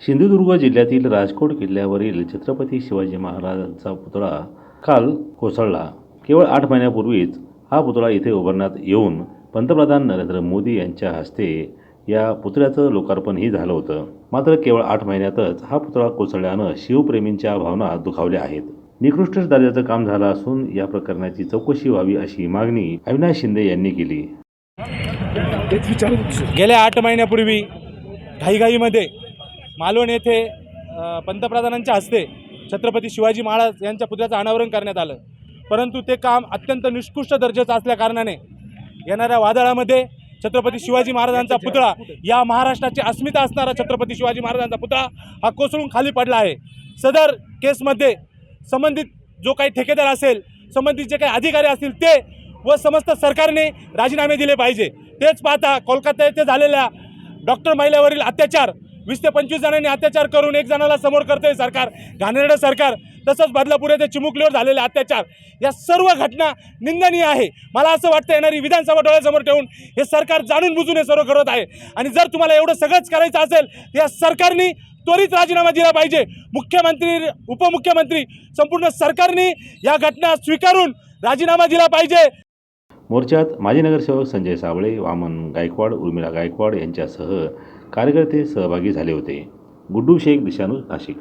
सिंधुदुर्ग जिल्ह्यातील राजकोट किल्ल्यावरील छत्रपती शिवाजी महाराजांचा पुतळा काल कोसळला. केवळ आठ महिन्यापूर्वीच हा पुतळा इथे उभारण्यात येऊन पंतप्रधान नरेंद्र मोदी यांच्या हस्ते या पुतळ्याचं लोकार्पणही झालं होतं. मात्र केवळ आठ महिन्यातच हा पुतळा कोसळल्यानं शिवप्रेमींच्या भावना दुखावल्या आहेत. निकृष्ट दर्जाचं काम झालं असून या प्रकरणाची चौकशी व्हावी अशी मागणी अविनाश शिंदे यांनी केली. गेल्या आठ महिन्यापूर्वी घाईघाईमध्ये मालवण येथे पंतप्रधानांच्या हस्ते छत्रपती शिवाजी महाराज यांच्या पुतळ्याचं अनावरण करण्यात आलं. परंतु ते काम अत्यंत निष्कृष्ट दर्जाचं असल्याकारणाने येणाऱ्या वादळामध्ये छत्रपती शिवाजी महाराजांचा पुतळा या महाराष्ट्राची अस्मिता असणारा छत्रपती शिवाजी महाराजांचा पुतळा हा कोसळून खाली पडला आहे. सदर केसमध्ये संबंधित जो काही ठेकेदार असेल संबंधित जे काही अधिकारी असतील ते व समस्त सरकारने राजीनामे दिले पाहिजे. तेच पाहता कोलकाता येथे झालेल्या डॉक्टर महिलेवरील अत्याचार वीस ते पंचवीस जणांनी अत्याचार करून एक जणाला समोर करते सरकार घाणेरडं सरकार. तसंच बदलापूर येथे चिमुकलीवर झालेले अत्याचार. या सर्व घटना निंदनीय आहे. मला असं वाटतं येणारी विधानसभा डोळ्यासमोर ठेवून हे सरकार जाणून बुजून हे सर्व करत आहे. आणि जर तुम्हाला एवढं सगळंच करायचं असेल तर या सरकारने त्वरित राजीनामा दिला पाहिजे. मुख्यमंत्री उपमुख्यमंत्री संपूर्ण सरकारने या घटना स्वीकारून राजीनामा दिला पाहिजे. मोर्चात माजी नगरसेवक संजय साबळे वामन गायकवाड उर्मिला गायकवाड यांच्यासह कार्यकर्ते सहभागी झाले होते. गुड्डू शेख दिशानू नाशिक.